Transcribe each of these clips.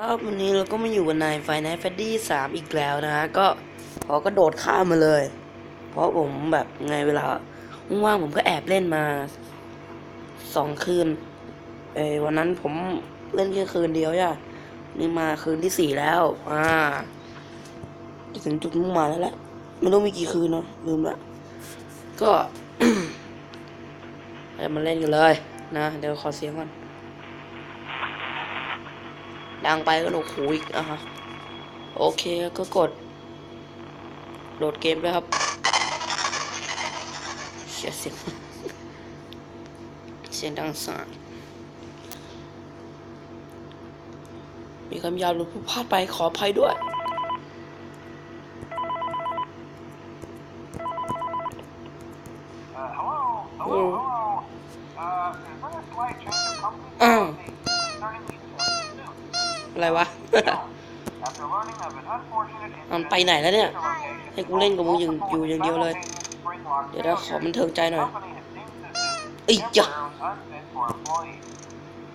ครับวันนี้เราก็มาอยู่กับนายไฟน a ฟดดี้สามอีกแล้วนะฮะก็ขอกระโดดข้ามมาเลย เพราะผมแบบไงเวลาว่างผมก็แอบเล่นมาสองคืนเอยวันนั้นผมเล่นแค่คืนเดียวย่ะนี่มาคืนที่สี่แล้วอ่าถึงจุดมุ่งหมายแล้วแหละไม่รู้มีกี่คืนเนาะลืมละก็ไปมาเล่นกันเลยนะ เดี๋ยวขอเสียงก่อน ดังไปก็โอ้โหอีกอะฮะโอเคก็กด โหลดเกมด้วยครับเสียเสียงเสียงดังสานมีคำยาวหรือผู้พลาดไปขออภัยด้วย อะไรวะ After learning of an unfortunate มัน incident ไปไหนแล้วเนี่ย at a location ให้กูเล่นกับมึงอยู่อยู่อย่างเดียวเลย spring lock เดี๋ยวเราขอบันเทิงใจหน่อย company has deemed this เอ้ยจ้ะ temporarily unfit for employees.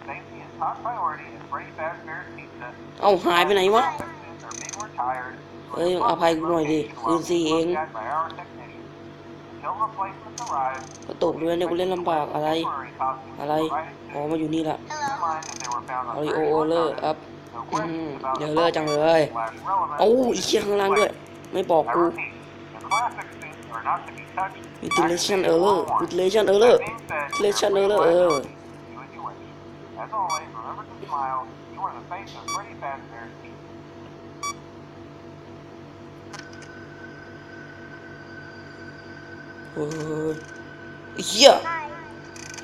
Safety is top priority at Freddy Fazbear's Pizza. เอาหายไปไหนวะ Assistants are being retired. เอ้ยอภัยกูหน่อยดิคืนสี่เอง กระตกเรือเนี่ยกูเล่นลำบากอะไร อะไรอ๋อมาอยู่นี่ละอริโอโอเลอร์ครับเดี๋ยวเลิกจังเลยโอ้อีเชี่ยข้างล่างด้วย ไม่บอกกู mutilation error mutilation error mutilation เออ เฮ้ยไอ้เฮีย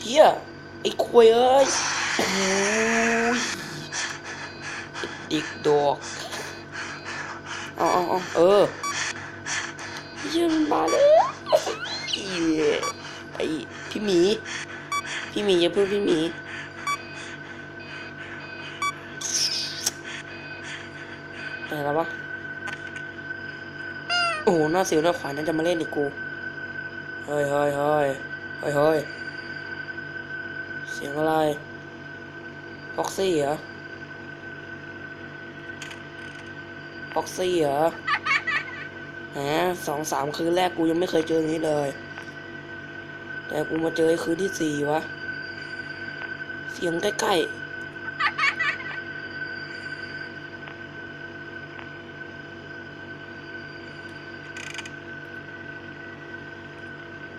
เฮียไอ้ควยเอ้ยโอ้ยอ้ดิกดอกเอาเอาเอาเออเฮียมันมาแล้วเหี้ยไอ้พี่หมี พี่หมีอย่าเพิ่งพี่หมีไหนแล้ววะโอ้โหหน้าเสียวหน้าขวานนั่นจะมาเล่นอีกกู เฮ้ยเฮ้ยเฮ้ยเฮ้ยเฮ้ยเสียงอะไรฟ็อกซี่เหรอฟ็อกซี่เหรอฮะสองสามคืนแรกกูยังไม่เคยเจออย่างนี้เลย แต่กูมาเจอคืนที่สี่วะ เสียงใกล้ๆ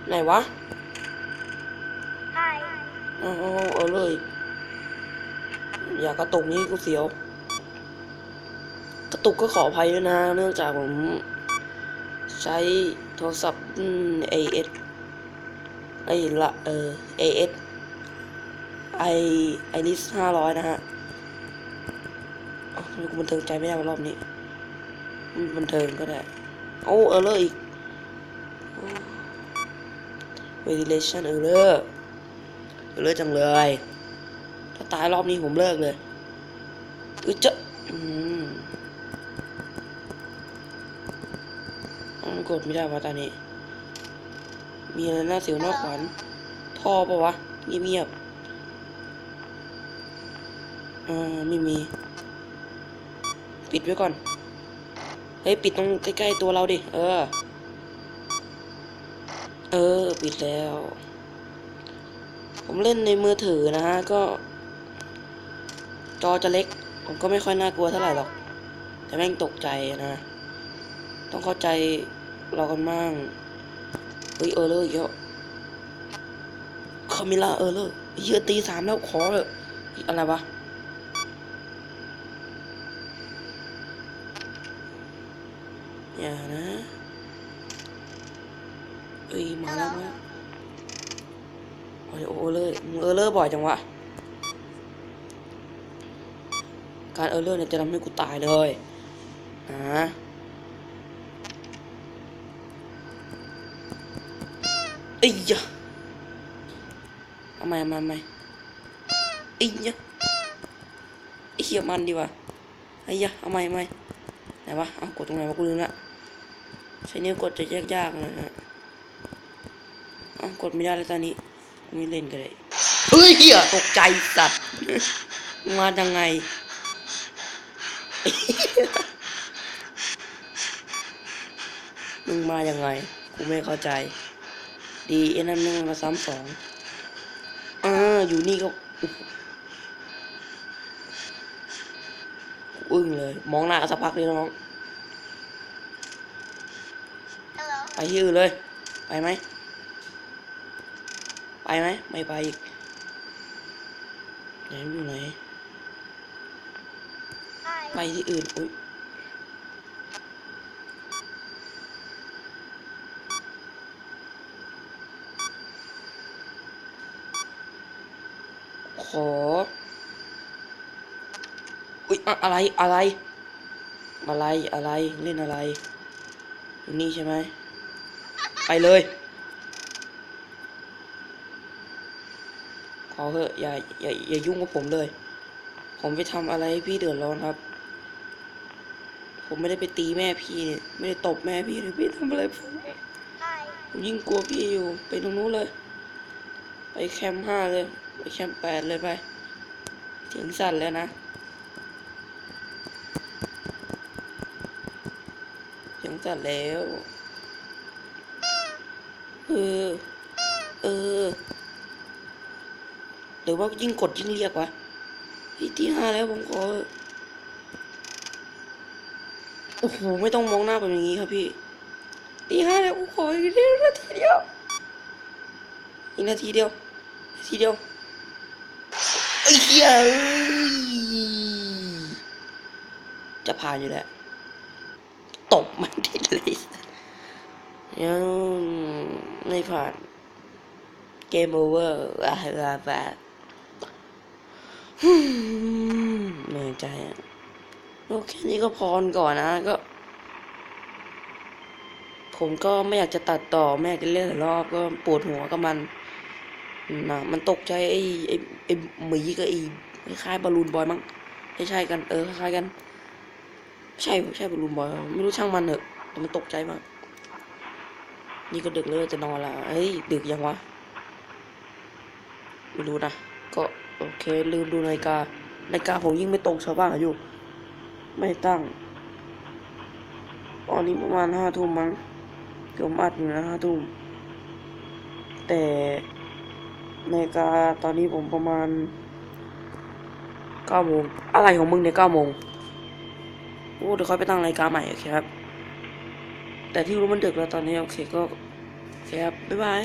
ไหนวะเอาเอาเอาเอาเลย อย่ากระตุกนี้กูเสียว กระตุกก็ขออภัยด้วยนะ เนื่องจากผม ใช้โทรศัพท์รุ่น AS ไอ้ละเออ AS ไอไอนิสห้าร้อยนะฮะอ้าวทำไมกูบันเทิงใจไม่ได้วะรอบนี้อืมบันเทิงก็ได้ โอ้เออเลยอีก ventilation error เลิกจังเลย ถ้าตายรอบนี้ผมเลิกเลยอุ้ยเจ๊ะอืมอ้าวมันกดไม่ได้วะตอนนี้ มีอะไรน่าเสียวน้าขวัญท่อปะวะ เงียบๆอ่าไม่มี ปิดไว้ก่อน เฮ้ย ปิดตรงใกล้ ๆ ตัวเราดิ เออ เออ ปิดแล้ว ผมเล่นในมือถือนะฮะ ก็ จอจะเล็ก ผมก็ไม่ค่อยน่ากลัวเท่าไหร่หรอก แต่แม่งตกใจนะ ต้องเข้าใจเรากันบ้างเฮ้ยเออเลยเยอะคามิล่าเออเลยเยอะตีสามแล้วขอเลยอะไรวะอย่านะ เอ้ยมาแล้วมาโอ้ยโอเลอร์มึงเออเลอร์บ่อยจังวะ การเออเลอร์เนี่ยจะทำให้กูตายเลยนะเอ้ยยะเอาใหม่เอาใหม่เอาใหม่เอ้ยยะไอ้เหี้ยมันดีว่ะไอ้ยยะเอาใหม่เอาใหม่ไหนวะ เอากดตรงไหนวะกูลืมละใช้นิ้วกดจะยากๆนะฮะเอา กดไม่ได้แล้วตอนนี้ไม่เล่นกันเลยเฮ้ยเหี้ยตกใจสัตว์มาจังไงมึงมายังไงกูไม่เข้าใจ ดีไอ้นั่นมึงมาซ้ำสองอ่าอยู่นี่ก็กูอึ้งเลย มองหน้าสักพักเลยน้อง Hello. ไปที่อื่นเลย ไปไหม ไปไหมไม่ไปอีกไหนมันอยู่ไหน Hi. ไปที่อื่นอุ้ยขออุ้ยอะอะไรอะไร อะไรอะไรเล่นอะไรอยู่นี่ใช่ไหมไปเลย อเถอะอย่าอย่าอย่ายุ่งกับผมเลย ผมไปทำอะไรให้พี่เดือดร้อนครับ ผมไม่ได้ไปตีแม่พี่เนี่ยไม่ได้ตบแม่พี่เลยพี่ทำอะไรผมผมยิ่งกลัวพี่อยู่ไปตรงนู้นเลย ไปแคมป์ห้าเลย ไปแคมป์แปดเลยไปเสียงสั่นแล้วนะเสียงสั่นแล้ว เออ เออ รือว่ายิ่งกดยิ่งเรียกวะพี่ที่ห้าแล้วผมขอโอ้โหไม่ต้องมองหน้าแบบอย่างนี้ครับพี่ตีห้าแล้วกูขออีกนิดนาทีเดียวอีกนาทีเดียวนาทีเดียวไอ้เหี้ยจะผ่านอยู่แล้วตบมันติดเลยยังไม่ผ่านเกมโอเวอร์อะไรแบบ เหนื่อยใจอะโอเคนี้ก็พรก่อนนะก็ ผมก็ไม่อยากจะตัดต่อไม่อยากจะเล่นหลายรอบก็ปวดหัวกับมันนะมันตกใจไอ้ไอ้ไอ้หมีกับไอ้คล้ายบอลลูนบอยมั้งไม่ใช่กันเออคล้ายกันใช่ใช่บอลลูนบอยไม่รู้ช่างมันเถอะแต่มันตกใจมาก นี่ก็ดึกเลยจะนอนละเฮ้ยดึกยังวะไม่รู้นะก็ โอเค ลืมดูนาฬิกานาฬิกาผมยิ่งไม่ตรงชาวบ้านอายุไม่ตั้งตอนนี้ประมาณห้าทุ่มมั้งเกือบอัดอยู่นะห้าทุ่มแต่นาฬิกาตอนนี้ผมประมาณเก้าโมงอะไรของมึงเนี่ยเก้าโมงโอ้เดี๋ยวค่อยไปตั้งนาฬิกาใหม่โอเคครับ แต่ที่รู้มันดึกแล้วตอนนี้โอเคก็โอเคครับ บ๊ายบาย